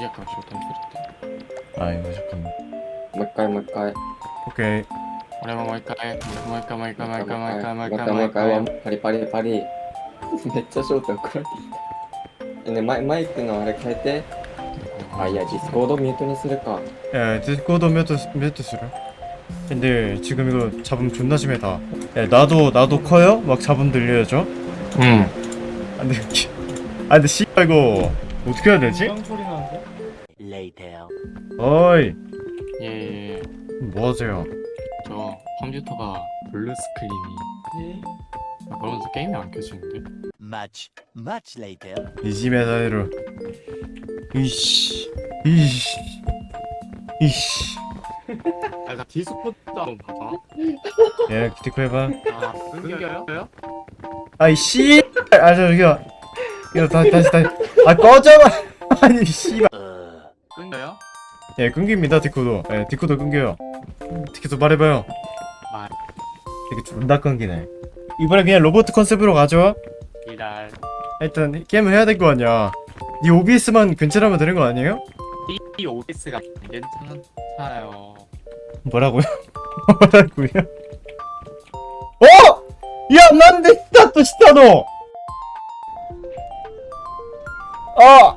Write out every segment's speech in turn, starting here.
이제 약간 쉬고 탐스럽다 아이 무조건 말까 말까 오케이 오랜만 말까 말까 말까 말까 말까 말까 말까 파리 파리 파리 진짜 쉬었다 근데 마이, 마이크는 아래 할때 아야 디스코드 뮤트니 쓸까? 야, 디스코드 뮤트 뮤트 쓰려. 근데 지금 이거 잡음 존나 심해 다. 야, 나도 나도 커요? 막 잡음 들려야죠. 응. 아 근데 아 근데 씨 이거 어떻게 해야 되지? 소리 나는데? later. 어이 예, 예, 예. 뭐하세요? 저 컴퓨터가 블루 스크린이 네. 아, 그러면서 게임이 안 켜지는데? Much, much later. 이 집에서 이루 이씨 이씨 이씨 아, 나 디스코드 한번 봐봐. 예, 얘 디코 해봐 아, 끊겨요? 아이 씨아 저기요 이거 다, 다시 다시 아 꺼져봐 아니 씨발 끊겨요? 예 끊깁니다 디코도 예 디코도 끊겨요 디코도 말해봐요 말 되게 존나 끊기네 이번에 그냥 로봇 컨셉으로 가죠 이달 일단 게임을 해야 될 거 아니야 이 OBS만 괜찮으면 되는 거 아니에요? 이 OBS가 괜찮아요 뭐라고요? 뭐라고요? 어! 야, 난데 시타 또 시타 너! 아!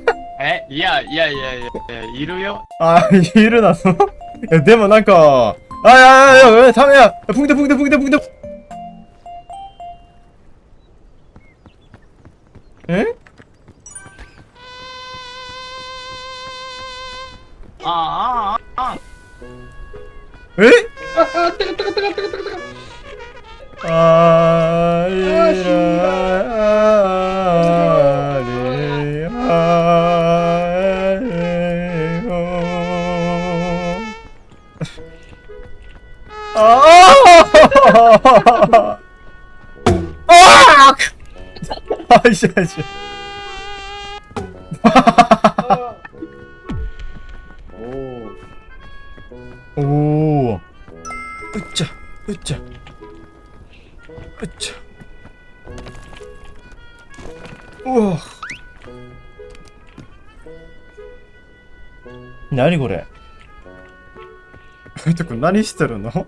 에? 이야 이야 이야 이야 이루요? あ、いるなのえ、でもなんか、あ、いやいやいや、ダメや、プンテプンテプンテプンテ。え 아, 아, 아, 아. えあーいら はー。はあいしょいしょおおおうっちゃうっちゃうっちゃうわ何これ海人君何してるの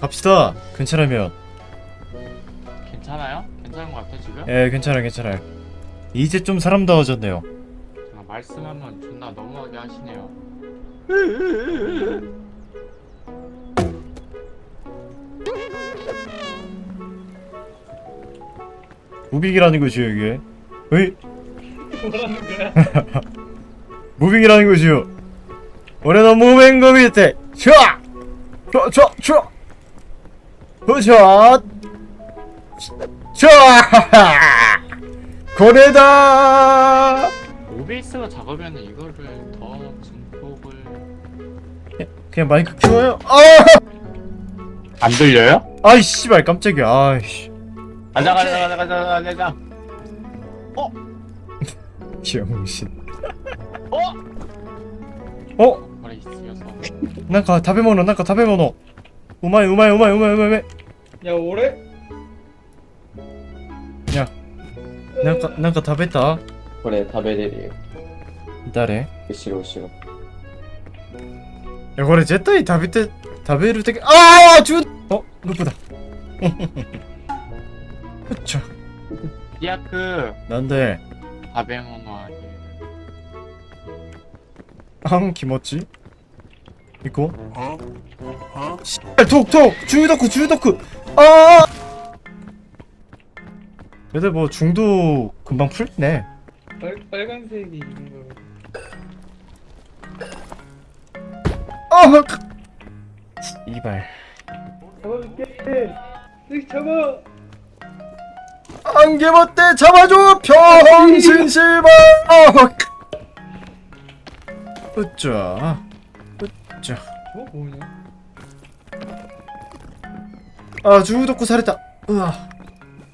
갑시다 괜찮으면 괜찮아요? 괜찮은 것 같아 지금? 예 괜찮아 괜찮아요 이제 좀 사람다워졌네요 제가 말씀하면 존나 너무하게 하시네요. 무빙이라는 것이요 이게 어이? 뭐라는 거야? 무빙이라는 것이요 올해의 무빙 그 밑에 샤! 샤! 샤! 샤! 샤! 샤! 고래다 OBS가 작으면 이거를 더 증폭을 그냥 마이크 키워요 아! 안 들려요? 아이 씨발 깜짝이야 아이씨 가자 가자 가자 가자 가자 가자. 병신 어? 어? これ必要そう。なんか食べ物なんか食べ物うまいうまいうまいうまいうまいうまい いや、俺？いや、なんか、なんか食べた？これ食べれるよ。誰？後ろ後ろ。いや、これ絶対食べて、食べると、ああちゅお、ループだ。うっちゃ。やく。なんで？食べ物あげる。あん気持ち？いこう。ああんしっかり、トークトーク中毒中毒 아 얘들 뭐 중도 금방 풀네. 빨, 빨간색이 있는 거아 이발. 잡아줄게. 여기 잡아. 안개 맞대 잡아줘. 병신 씨발 으쌰 으쌰 저거 뭐냐 아 주유덕후 살했다. 으아.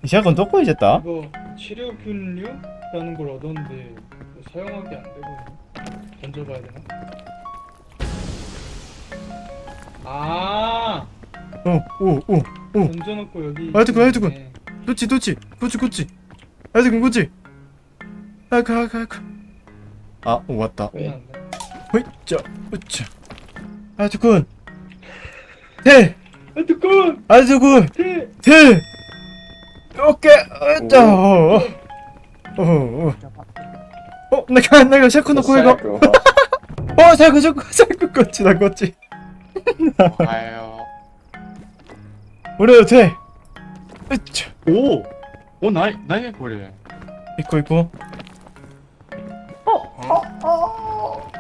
이시약은 또 꼬이졌다? 이거 치료균류라는 걸 얻었는데 이거 사용하기 안 되거든요 던져봐야 되나? 아! 오오오 던져놓고 여기 하여튼군, 하여튼군. 있네. 그치 그치 그치 그치 아이고 그치 아이고 아이고 아이고 아 오, 왔다. 왜? 안 돼. 으쌰 으쌰 아이고 대하 아두콘 아두콘 힐! 힐! 오케이 으짜 어어어 어, 내가 내가 샤크 놓고 이거 어 샤크 샤크 샤크 꽂지 나 꽂지 아유 우리 돼 으짜 오! 오 나이 나이 버려 있고 있고 어! 어! 어!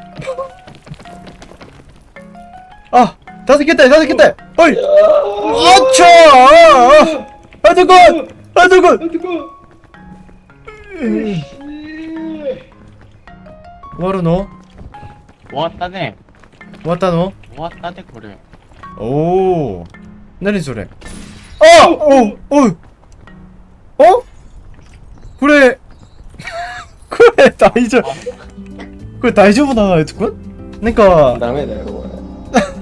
아! 다섯 개 딸, 다섯 개 딸. 어이. 아. 아차. 아 뜨거. 아 뜨거. 뜨거. 뭐하러 너? 왔다네. 왔다 너? 왔다네 그래. 오. 나니 소래. 아! 오! 오! 어? 그래. 그래 다이저. 어. 그래 다이저보다 나였군? 그러니까. 그 다음에 내가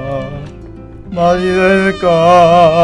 날이 될까?